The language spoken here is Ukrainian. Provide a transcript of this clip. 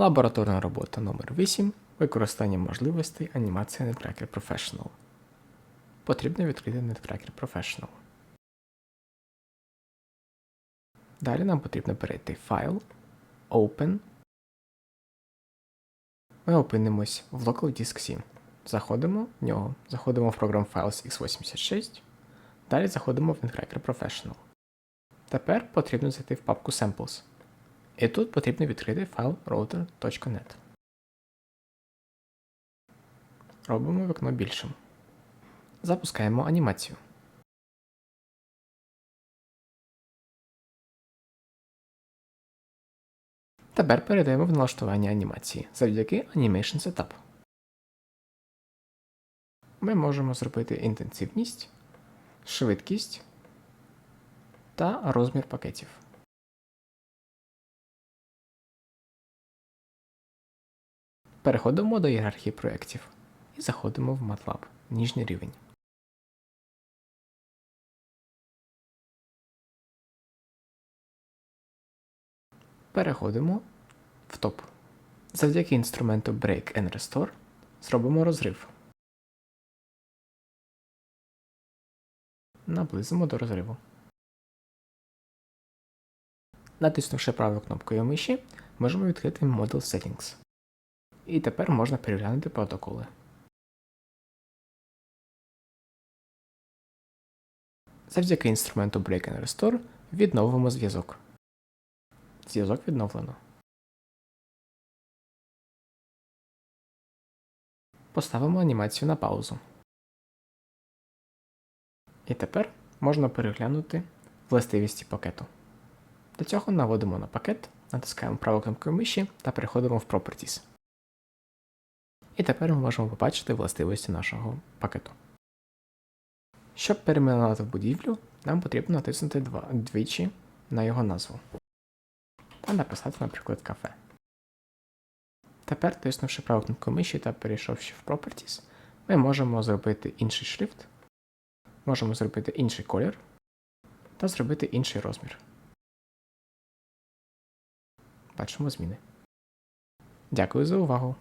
Лабораторна робота номер 8 Використання можливостей анімації Netcracker Professional. Потрібно відкрити Netcracker Professional. Далі нам потрібно перейти в файл, Open. Ми опинимось в Local Disk 7. Заходимо в нього, заходимо в програм Files x86. Далі заходимо в Netcracker Professional. Тепер потрібно зайти в папку Samples. І тут потрібно відкрити файл router.net. Робимо вікно більшим. Запускаємо анімацію. Тепер перейдемо в налаштування анімації завдяки Animation Setup. Ми можемо зробити інтенсивність, швидкість та розмір пакетів. Переходимо до ієрархії проєктів і заходимо в MATLAB, нижній рівень. Переходимо в топ. Завдяки інструменту Break and Restore зробимо розрив. Наблизимо до розриву. Натиснувши правою кнопкою миші, можемо відкрити Model Settings. І тепер можна переглянути протоколи. Завдяки інструменту Break and Restore відновимо зв'язок. Зв'язок відновлено. Поставимо анімацію на паузу. І тепер можна переглянути властивості пакету. Для цього наводимо на пакет, натискаємо правою кнопкою миші та переходимо в Properties. І тепер ми можемо побачити властивості нашого пакету. Щоб перейменувати будівлю, нам потрібно натиснути двічі на його назву та написати, наприклад, кафе. Тепер, тиснувши праву кнопку миші та перейшовши в Properties, ми можемо зробити інший шрифт, можемо зробити інший колір та зробити інший розмір. Бачимо зміни. Дякую за увагу!